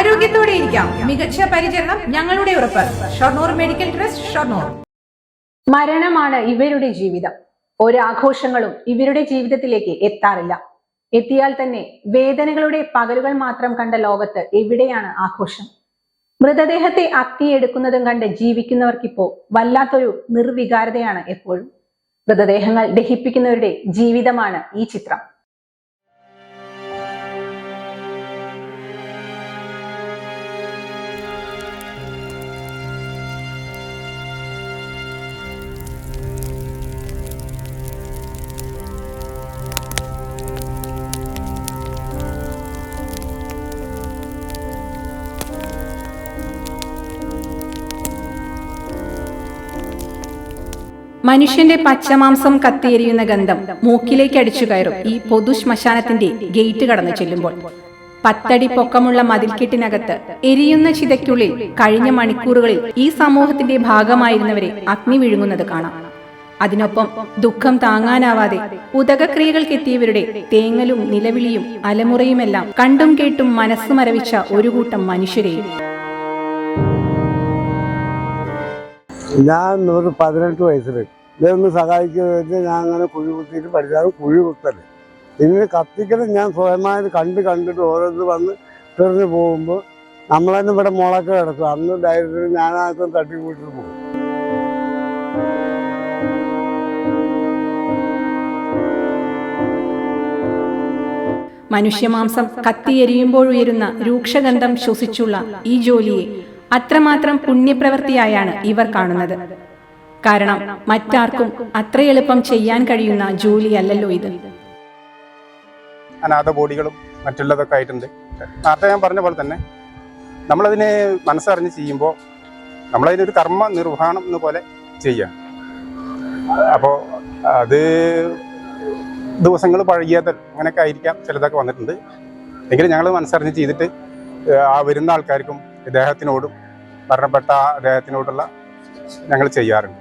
ആരോഗ്യത്തോടെ ഇരിക്കാം. മികച്ച പരിചരണം ഞങ്ങളുടെ ഉറപ്പ്. Shoranur medical trust Shoranur. മരണമാണ് ഇവരുടെ ജീവിതം. ഒരാഘോഷങ്ങളും ഇവരുടെ ജീവിതത്തിലേക്ക് എത്താറില്ല. എത്തിയാൽ തന്നെ വേദനകളുടെ പകലുകൾ മാത്രം കണ്ട ലോകത്ത് എവിടെയാണ് ആഘോഷം? മൃതദേഹത്തെ അത്തിയെടുക്കുന്നതും കണ്ട് ജീവിക്കുന്നവർക്കിപ്പോ വല്ലാത്തൊരു നിർവികാരതയാണ് എപ്പോഴും. മൃതദേഹങ്ങൾ ദഹിപ്പിക്കുന്നവരുടെ ജീവിതമാണ് ഈ ചിത്രം. മനുഷ്യന്റെ പച്ചമാംസം കത്തിയെരിയുന്ന ഗന്ധം മൂക്കിലേക്ക് അടിച്ചു കയറും. ഈ പൊതു ശ്മശാനത്തിന്റെ ഗേറ്റ് കടന്നു ചെല്ലുമ്പോൾ പത്തടി പൊക്കമുള്ള മതിൽക്കെട്ടിനകത്ത് എരിയുന്ന ചിതയ്ക്കുള്ളിൽ കഴിഞ്ഞ മണിക്കൂറുകളിൽ ഈ സമൂഹത്തിന്റെ ഭാഗമായിരുന്നവരെ അഗ്നി വിഴുങ്ങുന്നത് കാണാം. അതിനൊപ്പം ദുഃഖം താങ്ങാനാവാതെ ഉദകക്രിയകൾക്കെത്തിയവരുടെ തേങ്ങലും നിലവിളിയും അലമുറയുമെല്ലാം കണ്ടും കേട്ടും മനസ്സുമരവിച്ച ഒരു കൂട്ടം മനുഷ്യരെയും. ഞാൻ ഒരു പതിനെട്ട് വയസ്സിൽ ഇതൊന്ന് സഹായിക്കുക വെച്ച് ഞാൻ അങ്ങനെ കുഴി കുത്തിയിട്ട് പഠിച്ചാൽ കുഴി കുത്തൽ. ഇതിന് കത്തിക്കലും ഞാൻ സ്വയമായത് കണ്ട് കണ്ടിട്ട് ഓരോന്ന് വന്ന് തെറിഞ്ഞ് പോകുമ്പോൾ നമ്മൾ തന്നെ ഇവിടെ മുളക്കെ കിടക്കും. അന്ന് ഡയറക്ടർ ഞാനകത്തും തട്ടി കൂട്ടിട്ട് പോകും. മനുഷ്യമാംസം കത്തിയെരിയുമ്പോഴുയരുന്ന രൂക്ഷഗന്ധം ശ്വസിച്ചുള്ള ഈ ജോലിയെ അത്രമാത്രം പുണ്യപ്രവൃത്തിയായാണ് ഇവർ കാണുന്നത്. കാരണം മറ്റാർക്കും അത്ര എളുപ്പം ചെയ്യാൻ കഴിയുന്ന ജോലിയല്ലല്ലോ ഇത്. അനാഥ ബോഡികളും മറ്റുള്ളതൊക്കെ ആയിട്ടുണ്ട്. നേരത്തെ ഞാൻ പറഞ്ഞ പോലെ തന്നെ നമ്മളതിനെ മനസ്സറിഞ്ഞ് ചെയ്യുമ്പോൾ നമ്മളതിനൊരു കർമ്മ നിർവഹണം എന്ന പോലെ ചെയ്യാം അപ്പോൾ അത് ദിവസങ്ങൾ പഴകിയാത്ത അങ്ങനെയൊക്കെ ആയിരിക്കാം ചിലതൊക്കെ വന്നിട്ടുണ്ട്. എങ്കിലും ഞങ്ങൾ മനസ്സറിഞ്ഞ് ചെയ്തിട്ട് ആ വരുന്ന ആൾക്കാർക്കും ഇദ്ദേഹത്തിനോടും മരണപ്പെട്ട അദ്ദേഹത്തിനോടുള്ള ഞങ്ങൾ ചെയ്യാറുണ്ട്.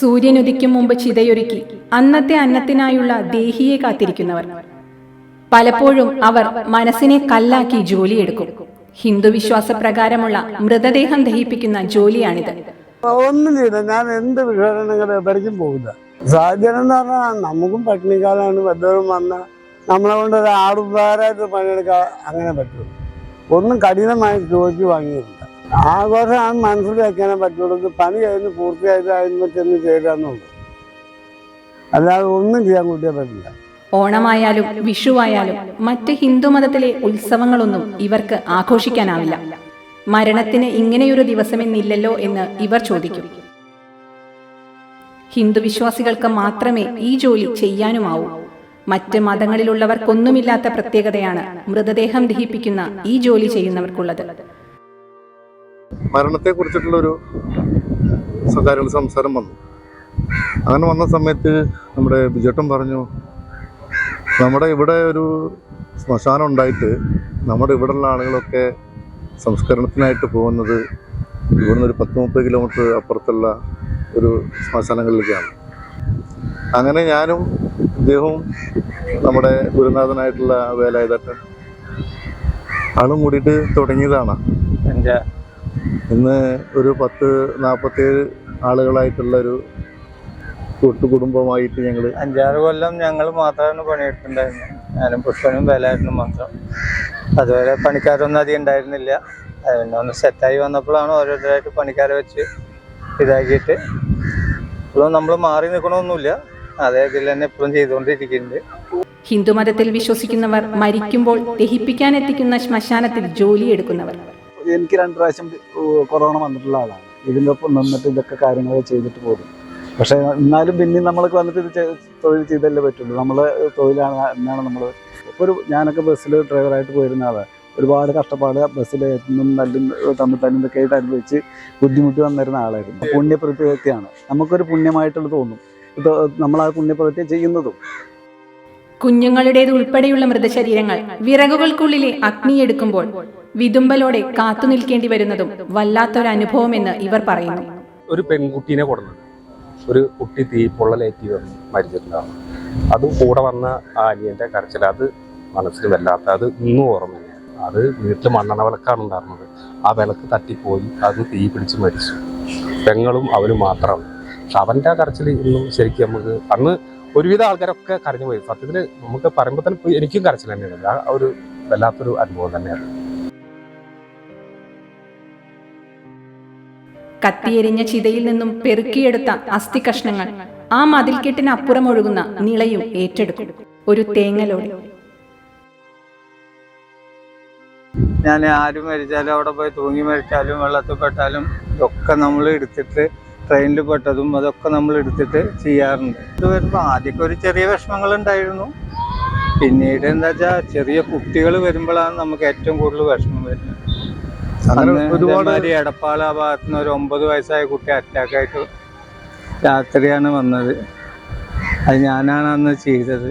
സൂര്യനുദിക്കും മുമ്പ് ചിതയൊരുക്കി അന്നത്തെ അന്നത്തിനായുള്ള ദേഹിയെ കാത്തിരിക്കുന്നവർ. പലപ്പോഴും അവർ മനസ്സിനെ കല്ലാക്കി ജോലിയെടുക്കും. ഹിന്ദു വിശ്വാസപ്രകാരമുള്ള മൃതദേഹം ദഹിപ്പിക്കുന്ന ജോലിയാണിത്. ഒന്നും ഞാൻ എന്ത് വിഷയങ്ങളും എവിടേക്കും പോകില്ല സാഹചര്യം എന്ന് പറഞ്ഞാൽ നമുക്കും പട്ടിണിക്കാലാണ് വല്ലവരും വന്ന നമ്മളെ കൊണ്ട് ഒരു ആടുപാരായിട്ട് പണിയെടുക്കാൻ അങ്ങനെ പറ്റും ഒന്നും കഠിനമായി ചോദിച്ചു വാങ്ങിയിട്ടില്ല. ആഘോഷം ആ മനസ്സിൽ വയ്ക്കാനേ പറ്റുള്ളൂ. പണി കഴിഞ്ഞ് പൂർത്തിയായിട്ട് അതിന് ചെന്ന് ചേരാന്നുള്ളൂ. അല്ലാതെ ഒന്നും ചെയ്യാൻ കൂട്ടിയാൽ പറ്റില്ല. ഓണമായാലും വിഷുവായാലും മറ്റ് ഹിന്ദു മതത്തിലെ ഉത്സവങ്ങളൊന്നും ഇവർക്ക് ആഘോഷിക്കാനാവില്ല. മരണത്തിന് ഇങ്ങനെയൊരു ദിവസമെന്നില്ലല്ലോ എന്ന് ഇവർ ചോദിക്കും. ഹിന്ദുവിശ്വാസികൾക്ക് മാത്രമേ ഈ ജോലി ചെയ്യാനുമാവൂ. മറ്റ് മതങ്ങളിലുള്ളവർക്കൊന്നുമില്ലാത്ത പ്രത്യേകതയാണ് മൃതദേഹം ദഹിപ്പിക്കുന്ന ഈ ജോലി ചെയ്യുന്നവർക്കുള്ളത്. മരണത്തെ കുറിച്ചിട്ടുള്ളൊരു കാര്യങ്ങൾ സംസാരം വന്നു. അങ്ങനെ വന്ന സമയത്ത് നമ്മുടെ ബിജേട്ടൻ പറഞ്ഞു നമ്മുടെ ഇവിടെ ഒരു ശ്മശാനം ഉണ്ടായിട്ട് നമ്മുടെ ഇവിടെയുള്ള ആളുകളൊക്കെ സംസ്കരണത്തിനായിട്ട് പോകുന്നത് ഇവിടുന്ന് ഒരു പത്ത് മുപ്പത് കിലോമീറ്റർ അപ്പുറത്തുള്ള ഒരു ശ്മശാനങ്ങളിലേക്കാണ്. അങ്ങനെ ഞാനും ഇദ്ദേഹവും നമ്മുടെ ഗുരുനാഥനായിട്ടുള്ള വേലായുധട്ടൻ ആളും കൂടിയിട്ട് തുടങ്ങിയതാണ്. എന്റെ ഇന്ന് ഒരു പത്ത് നാൽപ്പത്തേഴ് ആളുകളായിട്ടുള്ള ഒരു കൂട്ടുകുടുംബമായിട്ട് ഞങ്ങൾ അഞ്ചാറ് കൊല്ലം ഞങ്ങൾ മാത്രമാണ് പണിയെടുത്തിട്ടുണ്ടായിരുന്നത്. ഞാനും പുഷ്പനും വേലായിരുന്നു മാത്രം. അതുവരെ പണിക്കാരൊന്നും അധികം ഉണ്ടായിരുന്നില്ല. പിന്നെ ഒന്ന് സെറ്റായി വന്നപ്പോഴാണ് ഓരോരുത്തരായിട്ട് പണിക്കാരെ വെച്ച് ഇതാക്കിയിട്ട്. ഇപ്പോഴും നമ്മൾ മാറി നിൽക്കണമൊന്നുമില്ല അതേ ഇതിൽ തന്നെ ഇപ്പോഴും ചെയ്തുകൊണ്ടിരിക്കുന്നുണ്ട്. ഹിന്ദുമതത്തിൽ വിശ്വസിക്കുന്നവർ മരിക്കുമ്പോൾ ദഹിപ്പിക്കാൻ എത്തിക്കുന്ന ശ്മശാനത്തിൽ ജോലി എടുക്കുന്നവർ. എനിക്ക് രണ്ട് പ്രാവശ്യം കൊറോണ വന്നിട്ടുള്ള ആളാണ്. ഇതിന്റെ ഒപ്പം നിന്നിട്ട് ഇതൊക്കെ കാര്യങ്ങൾ ചെയ്തിട്ട് പോകും പക്ഷേ എന്നാലും പിന്നെയും നമ്മൾക്ക് വന്നിട്ട് ഇത് തൊഴിൽ ചെയ്തല്ലേ പറ്റുള്ളൂ. നമ്മൾ തൊഴിലാണ് എന്നാണ് നമ്മൾ ഇപ്പോൾ ഒരു ഞാനൊക്കെ ബസ്സിൽ ഡ്രൈവറായിട്ട് പോയിരുന്ന ആളാണ് ഒരുപാട് കഷ്ടപ്പാട് ബസ്സിൽ എന്നും തല്ലും തമ്മിൽ തല്ലും ഇതൊക്കെ ആയിട്ട് അനുഭവിച്ച് ബുദ്ധിമുട്ടി വന്നിരുന്ന ആളായിരുന്നു. പുണ്യപ്രവൃത്തിയാണ്. നമുക്കൊരു പുണ്യമായിട്ടുള്ള തോന്നും. ഇത് നമ്മൾ ആ പുണ്യപ്രവൃത്തി ചെയ്യുന്നതും. കുഞ്ഞുങ്ങളുടേത് ഉൾപ്പെടെയുള്ള മൃതശരീരങ്ങൾ വിറകുകൾക്കുള്ളിലെ അഗ്നിയെടുക്കുമ്പോൾ വിതുമ്പലോടെ കാത്തു നിൽക്കേണ്ടി വരുന്നതും വല്ലാത്തൊരനുഭവമെന്ന് ഇവർ പറയുന്നു. ഒരു പെൺകുട്ടീനെ കൊടുന്നത് ഒരു കുട്ടി തീ പൊള്ളലേറ്റി വന്ന് മരിച്ചിട്ടുണ്ടാവും. അത് കൂടെ വന്ന ആ അനിയന്റെ കരച്ചിൽ അത് മനസ്സിൽ വല്ലാത്ത അത് ഇന്നും ഓർമ്മയാണ് അത് വീട്ടിൽ മണ്ണെണ്ണ വിളക്കാണ് ഉണ്ടായിരുന്നത്. ആ വിളക്ക് തട്ടിപ്പോയി അത് തീ പിടിച്ച് മരിച്ചു. പെങ്ങളും അവനും മാത്രമാണ്. പക്ഷെ അവന്റെ കരച്ചിൽ ഇന്നും ശരിക്കും നമുക്ക് അന്ന് ഒരുവിധ ആൾക്കാരൊക്കെ കരഞ്ഞു പോയി സത്യത്തിൽ നമുക്ക് പറയുമ്പോൾ തന്നെ എനിക്കും കരച്ചിൽ തന്നെയാണ്. ആ ഒരു വല്ലാത്തൊരു അനുഭവം തന്നെയാണ്. കത്തിയെരിഞ്ഞ ചിതയിൽ നിന്നും പെറുക്കിയെടുത്ത അസ്ഥി കഷ്ണങ്ങൾ ആ മതിൽക്കെട്ടിന് അപ്പുറം ഒഴുകുന്ന നിളയും ഏറ്റെടുക്കും. ഒരു തേങ്ങലോടെ. ഞാൻ ആര് മരിച്ചാലും അവിടെ പോയി തൂങ്ങി മരിച്ചാലും വെള്ളത്തിൽ പെട്ടാലും ഒക്കെ നമ്മൾ എടുത്തിട്ട് ട്രെയിനിൽ പെട്ടതും അതൊക്കെ നമ്മൾ എടുത്തിട്ട് ചെയ്യാറുണ്ട്. ഇത് വരുമ്പോൾ ആദ്യമൊക്കെ ഒരു ചെറിയ വിഷമങ്ങൾ ഉണ്ടായിരുന്നു പിന്നീട് എന്താ വെച്ചാൽ ചെറിയ കുട്ടികൾ വരുമ്പോഴാണ് നമുക്ക് ഏറ്റവും കൂടുതൽ വിഷമം വരുന്നത്. ഒരുപാട് എടപ്പാള ഭാഗത്തു നിന്ന് ഒരു ഒമ്പത് വയസ്സായ കുട്ടി അറ്റാക്ക് ആയിട്ട് രാത്രിയാണ് വന്നത്. അത് ഞാനാണ് അന്ന് ചെയ്തത്.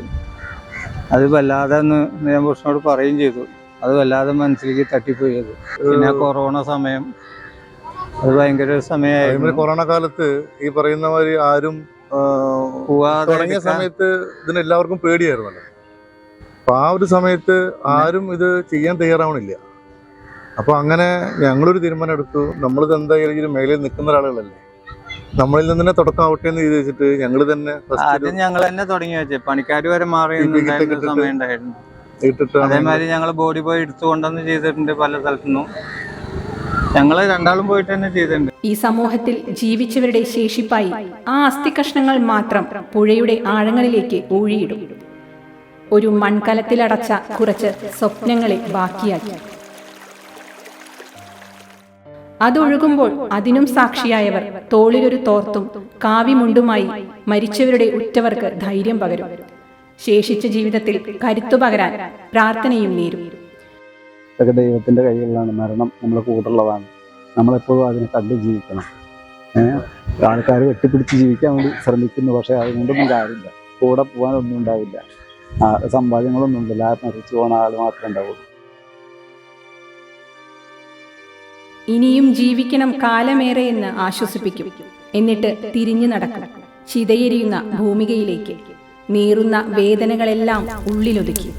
അത് വല്ലാതെ അന്ന് ഞാൻ പുരുഷനോട് പറയുകയും ചെയ്തു. അത് വല്ലാതെ മനസ്സിലേക്ക് തട്ടിപ്പോയത്. പിന്നെ കൊറോണ സമയം അത് ഭയങ്കര സമയമായിരുന്നു. കൊറോണ കാലത്ത് ഈ പറയുന്ന മാതിരി ആരും തുടങ്ങിയ സമയത്ത് ഇതിന് എല്ലാവർക്കും പേടിയായിരുന്നല്ലോ. അപ്പൊ ആ ഒരു സമയത്ത് ആരും ഇത് ചെയ്യാൻ തയ്യാറാവണില്ല. അപ്പൊ അങ്ങനെ ഞങ്ങളൊരു തീരുമാനം എടുത്തു. നമ്മളിത് എന്തായാലും മേഖലയിൽ നിൽക്കുന്ന ഒരാളുകളല്ലേ? നമ്മളിൽ നിന്ന് തന്നെ തുടക്കമാവട്ടെ എന്ന് വിചാരിച്ചിട്ട് ഞങ്ങൾ തന്നെ ആദ്യം ഞങ്ങൾ തന്നെ തുടങ്ങി വെച്ചേ. പണിക്കാർ വരെ മാറി സമയം ഉണ്ടായിരുന്നു. അതേമാതിരി ഞങ്ങൾ ബോഡി പോയി എടുത്തു കൊണ്ടുവന്ന് ചെയ്തിട്ടുണ്ട് പല സ്ഥലത്തുനിന്നും ഞങ്ങൾ രണ്ടാളും പോയിട്ട് തന്നെ ചെയ്തിട്ടുണ്ട്. ഈ സമൂഹത്തിൽ ജീവിച്ചവരുടെ ശേഷിപ്പായി ആ അസ്ഥി കഷ്ണങ്ങൾ മാത്രം പുഴയുടെ ആഴങ്ങളിലേക്ക് ഊഴിയിടും. ഒരു മൺകലത്തിലടച്ച കുറച്ച് സ്വപ്നങ്ങളെ ബാക്കിയാക്കി. അതൊഴുകുമ്പോൾ അതിനും സാക്ഷിയായവർ തോളിലൊരു തോർത്തും കാവിമുണ്ടുമായി മരിച്ചവരുടെ ഉറ്റവർക്ക് ധൈര്യം പകരും. ശേഷിച്ച ജീവിതത്തിൽ കരുത്തു പകരാൻ പ്രാർത്ഥനയും നേരും. ദൈവത്തിന്റെ കൈകളിലാണ് മരണം നമ്മളെ കൂട്ടുള്ളതാണ്. നമ്മളെപ്പോഴും അതിനെ കണ്ട് ജീവിക്കണം. ആൾക്കാർ വെട്ടിപ്പിടിച്ച് ജീവിക്കാൻ വേണ്ടി ശ്രമിക്കുന്നു പക്ഷെ അതുകൊണ്ടൊന്നും കാര്യമില്ല. കൂടെ പോകാനൊന്നും ഉണ്ടാവില്ല. സമ്പാദ്യങ്ങളൊന്നും ഉണ്ടല്ല ആ മരിച്ചു പോകുന്ന ആൾ മാത്രമേ ഉണ്ടാവുള്ളൂ. ഇനിയും ജീവിക്കണം കാലമേറെ എന്ന് ആശ്വസിപ്പിക്കും. എന്നിട്ട് തിരിഞ്ഞു നടക്കും. ചിതയെരിയുന്ന ഭൂമികയിലേക്ക്. നീറുന്ന വേദനകളെല്ലാം ഉള്ളിലൊതുക്കി.